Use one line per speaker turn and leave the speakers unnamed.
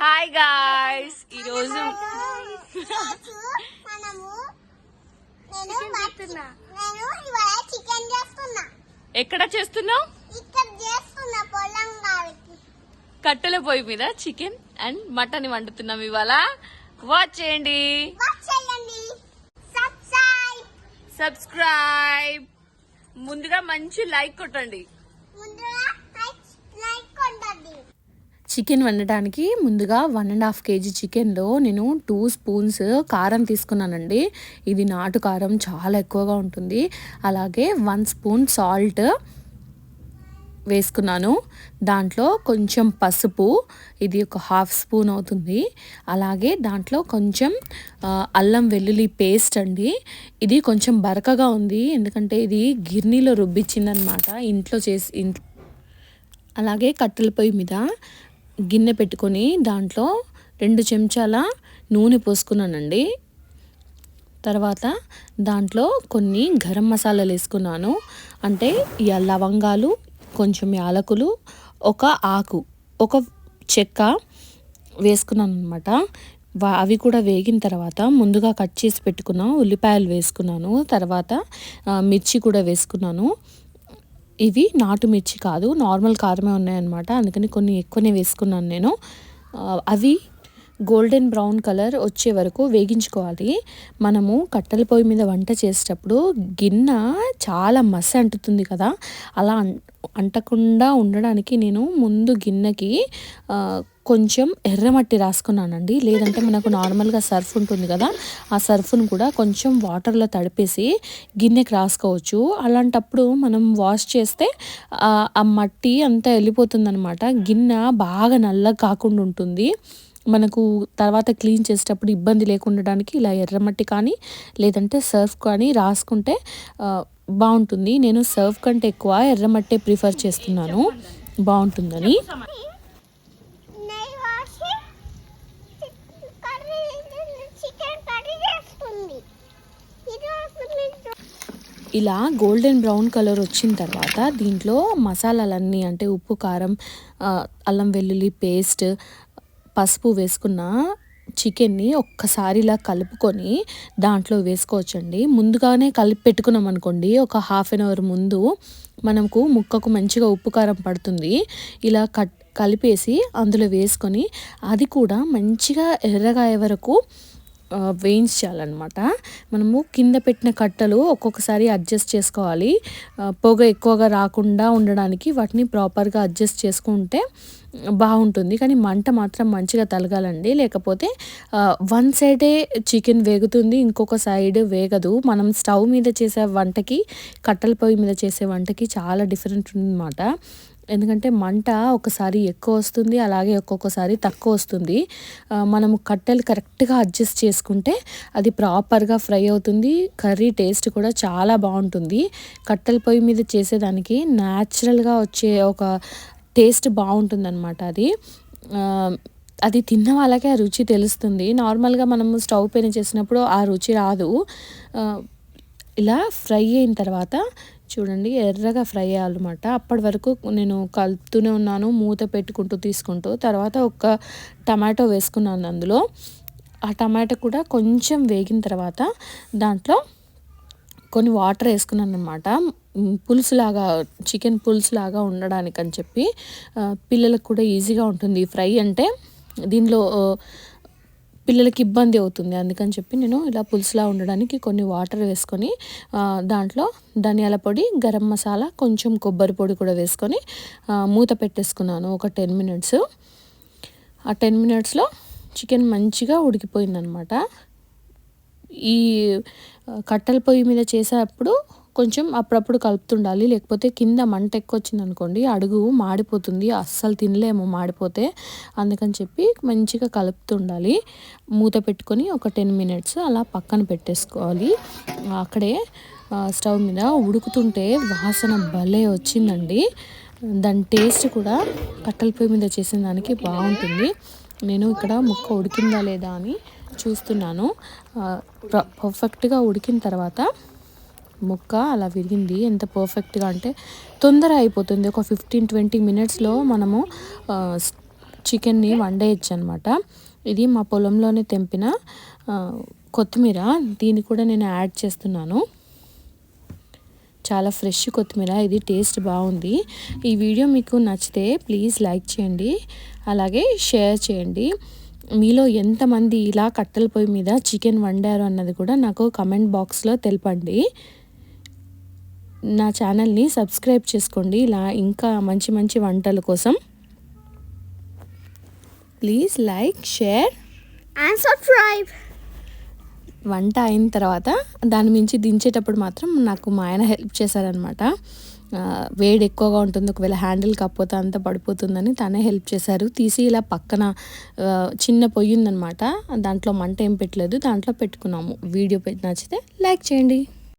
Hi guys ఈరోజు
చేస్తున్నా.
ఎక్కడ చేస్తున్నావు?
ఇక్కడ చేస్తున్నా పొలం కాబట్టి
కట్టెల పొయ్యి మీద చికెన్ అండ్ మటన్ వండుతున్నాం ఇవాళ. వాచ్ చేయండి.
వాచ్ చేయండి. సబ్స్క్రైబ్
సబ్స్క్రైబ్ ముందుగా మంచి లైక్ కొట్టండి
ముందుగా లైక్ లైక్ కొట్టండి
చికెన్ వండడానికి ముందుగా వన్ అండ్ హాఫ్ కేజీ చికెన్లో నేను టూ స్పూన్స్ కారం తీసుకున్నానండి. ఇది నాటు కారం చాలా ఎక్కువగా ఉంటుంది. అలాగే వన్ స్పూన్ సాల్ట్ వేసుకున్నాను. దాంట్లో కొంచెం పసుపు ఇది ఒక హాఫ్ స్పూన్ అవుతుంది. అలాగే దాంట్లో కొంచెం అల్లం వెల్లుల్లి పేస్ట్ అండి. ఇది కొంచెం బరకగా ఉంది. ఎందుకంటే ఇది గిర్నీలో రుబ్బిచ్చిందనమాట. ఇంట్లో చేసి ఇంట్లో అలాగే కట్టెల పొయ్యి మీద గిన్నె పెట్టుకొని దాంట్లో రెండు చెంచాల నూనె పోసుకున్నానండి. తర్వాత దాంట్లో కొన్ని గరం మసాలాలు వేసుకున్నాను. అంటే ఈ లవంగాలు కొంచెం యాలకులు ఒక ఆకు ఒక చెక్క వేసుకున్నాను అనమాట అవి కూడా వేగిన తర్వాత ముందుగా కట్ చేసి పెట్టుకున్న ఉల్లిపాయలు వేసుకున్నాను. తర్వాత మిర్చి కూడా వేసుకున్నాను. ఇవి నాటు మిర్చి కాదు నార్మల్ కారమే ఉన్నాయన్నమాట. అందుకని కొన్ని ఎక్కువనే వేసుకున్నాను నేను. అవి గోల్డెన్ బ్రౌన్ కలర్ వచ్చే వరకు వేగించుకోవాలి. మనము కట్టెల పొయ్యి మీద వంట చేసేటప్పుడు గిన్నె చాలా మసి అంటుతుంది కదా. అలా అంటకుండా ఉండడానికి నేను ముందు గిన్నెకి కొంచెం ఎర్రమట్టి రాసుకున్నానండి. లేదంటే మనకు నార్మల్గా సర్ఫ్ ఉంటుంది కదా ఆ సర్ఫ్ను కూడా కొంచెం వాటర్లో తడిపేసి గిన్నెకి రాసుకోవచ్చు. అలాంటప్పుడు మనం వాష్ చేస్తే ఆ మట్టి అంతా వెళ్ళిపోతుందనమాట గిన్నె బాగా నల్లగా కాకుండా ఉంటుంది. మనకు తర్వాత క్లీన్ చేసేటప్పుడు ఇబ్బంది లేకుండడానికి ఇలా ఎర్రమట్టి కానీ లేదంటే సర్ఫ్ కానీ రాసుకుంటే బాగుంటుంది. నేను సర్ఫ్ కంటే ఎక్కువ ఎర్రమట్టే ప్రిఫర్ చేస్తున్నాను. బాగుంటుందని
నెయ్యి వాసి కర్రీ చికెన్ కర్రీ చేస్తుంది ఈరోజు మీకు
ఇలా గోల్డెన్ బ్రౌన్ కలర్ వచ్చిన తర్వాత దీంట్లో మసాలాలన్నీ అంటే ఉప్పు కారం అల్లం వెల్లుల్లి పేస్ట్ పసుపు వేసుకున్న చికెన్ని ఒక్కసారి ఇలా కలుపుకొని దాంట్లో వేసుకోవచ్చండి. ముందుగానే కలిపి పెట్టుకున్నాం అనుకోండి ఒక హాఫ్ అన్ అవర్ ముందు మనకు ముక్కకు మంచిగా ఉప్పు కారం పడుతుంది. ఇలా కట్ కలిపేసి అందులో వేసుకొని అది కూడా మంచిగా ఎర్రగా వరకు వేయించాలన్నమాట మనము కింద పెట్టిన కట్టలు ఒక్కొక్కసారి అడ్జస్ట్ చేసుకోవాలి. పొగ ఎక్కువగా రాకుండా ఉండడానికి వాటిని ప్రాపర్గా అడ్జస్ట్ చేసుకుంటే బాగుంటుంది. కానీ మంట మాత్రం మంచిగా తలగాలండి. లేకపోతే వన్ సైడే చికెన్ వేగుతుంది ఇంకొక సైడ్ వేగదు. మనం స్టవ్ మీద చేసే వంటకి కట్టెల పొయ్యి మీద చేసే వంటకి చాలా డిఫరెంట్ ఉందన్నమాట. ఎందుకంటే మంట ఒకసారి ఎక్కువ వస్తుంది అలాగే ఒక్కొక్కసారి తక్కువ వస్తుంది. మనము కట్టెలు కరెక్ట్గా అడ్జస్ట్ చేసుకుంటే అది ప్రాపర్గా ఫ్రై అవుతుంది కర్రీ టేస్ట్ కూడా చాలా బాగుంటుంది. కట్టెల పొయ్యి మీద చేసేదానికి న్యాచురల్గా వచ్చే ఒక టేస్ట్ బాగుంటుందన్నమాట అది. అది తిన్న వాళ్ళకే ఆ రుచి తెలుస్తుంది. నార్మల్గా మనము స్టవ్ పైన చేసినప్పుడు ఆ రుచి రాదు. ఇలా ఫ్రై అయిన తర్వాత చూడండి ఎర్రగా ఫ్రై అయ్యాలన్నమాట. అప్పటి వరకు నేను కలుపుతూనే ఉన్నాను మూత పెట్టుకుంటూ తీసుకుంటూ. తర్వాత ఒక టమాటో వేసుకున్నాను అందులో. ఆ టమాటో కూడా కొంచెం వేగిన తర్వాత దాంట్లో కొన్ని వాటర్ వేసుకున్నాను అనమాట పులుసులాగా చికెన్ పులుసులాగా ఉండడానికి అని చెప్పి పిల్లలకు కూడా ఈజీగా ఉంటుంది ఫ్రై అంటే. దీనిలో పిల్లలకి ఇబ్బంది అవుతుంది. అందుకని చెప్పి నేను ఇలా పులుసులా ఉండడానికి కొన్ని వాటర్ వేసుకొని దాంట్లో ధనియాల పొడి గరం మసాలా కొంచెం కొబ్బరి పొడి కూడా వేసుకొని మూత పెట్టేసుకున్నాను ఒక టెన్ మినిట్స్. ఆ టెన్ మినిట్స్లో చికెన్ మంచిగా ఉడికిపోయిందనమాట. ఈ కట్టెల పొయ్యి మీద చేసేటప్పుడు కొంచెం అప్పుడప్పుడు కలుపుతుండాలి. లేకపోతే కింద మంట ఎక్కువ వచ్చింది అనుకోండి అడుగు మాడిపోతుంది. అస్సలు తినలేము మాడిపోతే. అందుకని చెప్పి మంచిగా కలుపుతుండాలి. మూత పెట్టుకొని ఒక టెన్ మినిట్స్ అలా పక్కన పెట్టేసుకోవాలి. అక్కడే స్టవ్ మీద ఉడుకుతుంటే వాసన భలే వచ్చిందండి. దాని టేస్ట్ కూడా కట్టెల పొయ్యి మీద చేసిన దానికి బాగుంటుంది. నేను ఇక్కడ ముక్క ఉడికిందా లేదా అని చూస్తున్నాను. పర్ఫెక్ట్గా ఉడికిన తర్వాత ముక్క అలా విరిగింది. ఎంత పర్ఫెక్ట్గా అంటే తొందర అయిపోతుంది. ఒక ఫిఫ్టీన్ ట్వంటీ మినిట్స్లో మనము చికెన్ని వండేయచ్చు అనమాట ఇది మా పొలంలోనే తెంపిన కొత్తిమీర. దీన్ని కూడా నేను యాడ్ చేస్తున్నాను. చాలా ఫ్రెష్ కొత్తిమీర. ఇది టేస్ట్ బాగుంది. ఈ వీడియో మీకు నచ్చితే ప్లీజ్ లైక్ చేయండి. అలాగే షేర్ చేయండి. మీలో ఎంతమంది ఇలా కట్టెల పొయ్యి మీద చికెన్ వండారు అన్నది కూడా నాకు కమెంట్ బాక్స్లో తెలపండి. నా ఛానల్ని సబ్స్క్రైబ్ చేసుకోండి. ఇలా ఇంకా మంచి మంచి వంటల కోసం. Please like share
And subscribe.
వంట అయిన తర్వాత దాని మించి దించేటప్పుడు మాత్రం నాకు మా ఆయన హెల్ప్ చేశారనమాట వేడి ఎక్కువగా ఉంటుంది. ఒకవేళ హ్యాండిల్ కాకపోతే అంతా పడిపోతుందని తనే హెల్ప్ చేశారు. తీసి ఇలా పక్కన చిన్న పొయ్యి ఉందనమాట దాంట్లో మంట ఏం పెట్టలేదు. దాంట్లో పెట్టుకున్నాము. వీడియో పెట్టి నచ్చితే లైక్ చేయండి.